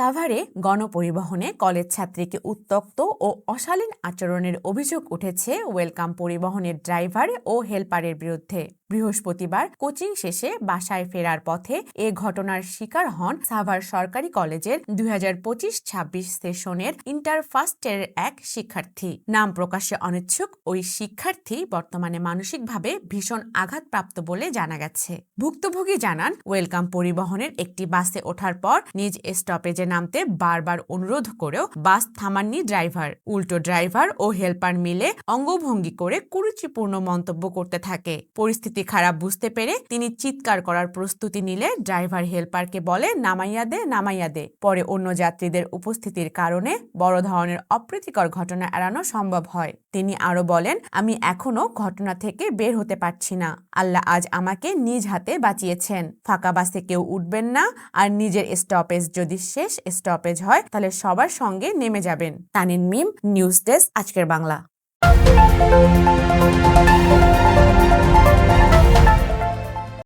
সাভারে গণপরিবহনে কলেজ ছাত্রীকে উত্তক্ত ও অশালীন আচরণের অভিযোগ উঠেছে ওয়েলকাম পরিবহনের ড্রাইভার ও হেলপারের বিরুদ্ধে। বৃহস্পতিবার কোচিং শেষে বাসায় ফেরার পথে এ ঘটনার শিকার হন সাভার সরকারি কলেজের দুই হাজার পঁচিশ ছাব্বিশ সেশনের ইন্টার ফার্স্টের এক শিক্ষার্থী। নাম প্রকাশে অনিচ্ছুক, ওই শিক্ষার্থী বর্তমানে মানসিকভাবে ভীষণ আঘাতপ্রাপ্ত বলে জানা গেছে। ভুক্তভোগী জানান, ওয়েলকাম পরিবহনের একটি বাসে ওঠার পর নিজ স্টপেজে নামতে বারবার অনুরোধ করেও বাস থামাননি ড্রাইভার। উল্টো ড্রাইভার ও হেল্পার মিলে অঙ্গভঙ্গি করে কুরুচিপূর্ণ মন্তব্য করতে থাকে। পরিস্থিতি খারাপ বুঝতে পেরে তিনি চিৎকার করার প্রস্তুতি নিলে ড্রাইভার হেল্পারকে বলে, নামাইয়া দে নামাইয়া দে। পরে অন্য যাত্রীদের উপস্থিতির কারণে বড় ধরনের অপ্রীতিকর ঘটনা এড়ানো সম্ভব হয়। তিনি আরও বলেন, আমি এখনও ঘটনা থেকে বের হতে পারছি না। আল্লাহ আজ আমাকে নিজ হাতে বাঁচিয়েছেন। ফাঁকা বাসে কেউ উঠবেন না, আর নিজের স্টপেজ যদি শেষ স্টপেজ হয়, তাহলে সবার সঙ্গে নেমে যাবেন। তানিন মিম, নিউজ ডেস্ক, আজকের বাংলা।